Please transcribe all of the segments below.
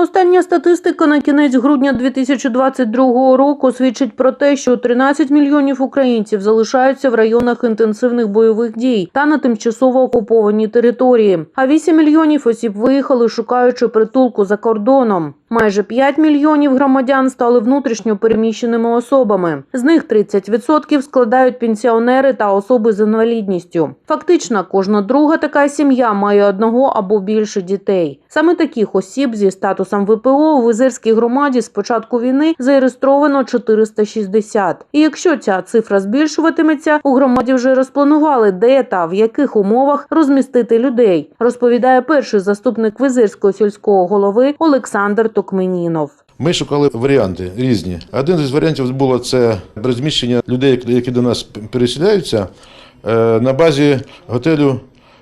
Остання статистика на кінець грудня 2022 року свідчить про те, що 13 мільйонів українців залишаються в районах інтенсивних бойових дій та на тимчасово окупованій території. А 8 мільйонів осіб виїхали, шукаючи притулку за кордоном. Майже 5 мільйонів громадян стали внутрішньо переміщеними особами. З них 30% складають пенсіонери та особи з інвалідністю. Фактично, кожна друга така сім'я має одного або більше дітей. Саме таких осіб зі статусом ВПО у Визирській громаді з початку війни зареєстровано 460. І якщо ця цифра збільшуватиметься, у громаді вже розпланували, де та в яких умовах розмістити людей, розповідає перший заступник Визирського сільського голови Олександр Токменінов. Ми шукали варіанти різні. Один із варіантів було це розміщення людей, які до нас переселяються е, на базі готелю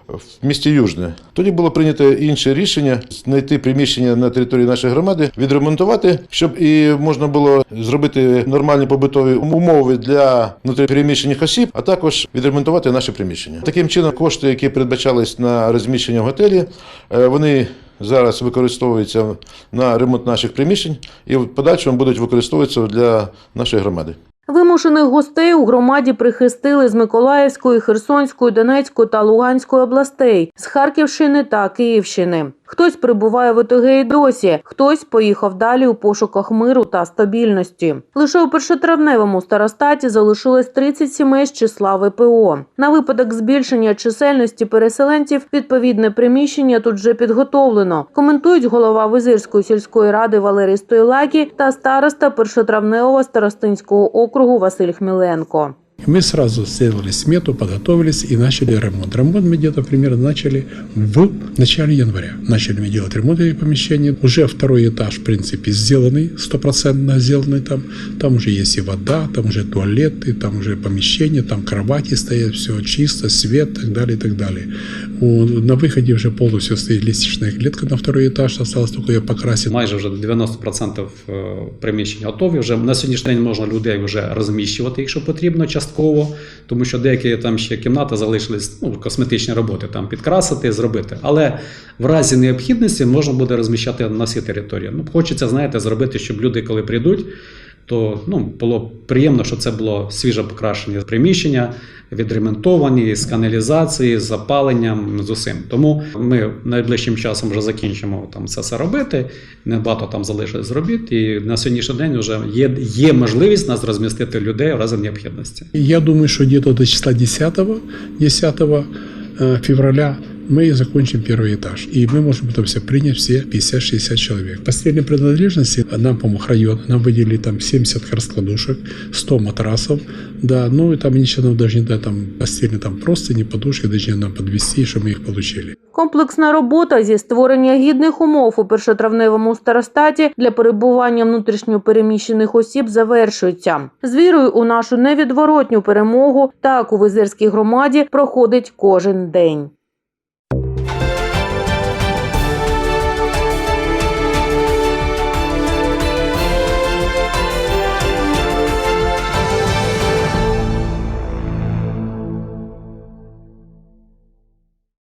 в місті Южне. Тоді було прийнято інше рішення знайти приміщення на території нашої громади, відремонтувати, щоб і можна було зробити нормальні побутові умови для внутрішньопереміщених осіб, а також відремонтувати наше приміщення. Таким чином, кошти, які передбачались на розміщення в готелі, е, вони зараз використовуються на ремонт наших приміщень і в подальшому будуть використовуватися для нашої громади. Вимушених гостей у громаді прихистили з Миколаївської, Херсонської, Донецької та Луганської областей, з Харківщини та Київщини. Хтось прибуває в ОТГ і досі, хтось поїхав далі у пошуках миру та стабільності. Лише у першотравневому старостаті залишилось 30 сімей з числа ВПО. На випадок збільшення чисельності переселенців відповідне приміщення тут вже підготовлено. Коментують голова Визирської сільської ради Валерій Стойлакі та староста першотравневого старостинського округу Василь Хміленко. Мы сразу сделали смету, подготовились и начали ремонт. Ремонт мы где-то примерно начали в начале января. Начали мы делать ремонт этих помещений. Уже второй этаж, в принципе, сделанный, стопроцентно сделанный там. Там уже есть и вода, там уже туалеты, там уже помещения, там кровати стоят, все чисто, свет, так далее, и так далее. У- На выходе уже полностью стоит лестничная клетка на второй этаж, осталось только ее покрасить. Майже вже 90% е, приміщень готові. Вже на сьогоднішній день можна людей вже розміщувати, якщо потрібно, частково, тому що деякі там ще кімнати залишились ну, косметичні роботи, там підкрасити, зробити. Але в разі необхідності можна буде розміщати на всій території. Ну, хочеться, знаєте, зробити, щоб люди, коли прийдуть, то ну, було приємно, що це було свіже покрашення приміщення, відремонтовані з каналізації, з запаленням, з усім. Тому ми найближчим часом вже закінчимо там це все робити. Небагато там залишилось робіт, і на сьогоднішній день вже є, є можливість нас розмістити людей в разі необхідності. Я думаю, що где-то до числа 10, 10 э, февраля мы закончим первый этаж. И мы можем там все принять все 50-60 человек. Постельные принадлежности нам помог район. Нам выделили там 70 раскладушек, 100 матрасов. Да, ну и там ничего нам даже не дать, там постельные там просто не подушки, даже не нам подвести, чтобы мы их получили. Комплексна робота зі створення гідних умов у першотравневому старостаті для перебування внутрішньо переміщених осіб завершується. З вірою у нашу невідворотню перемогу так у Визирській громаді проходить кожен день.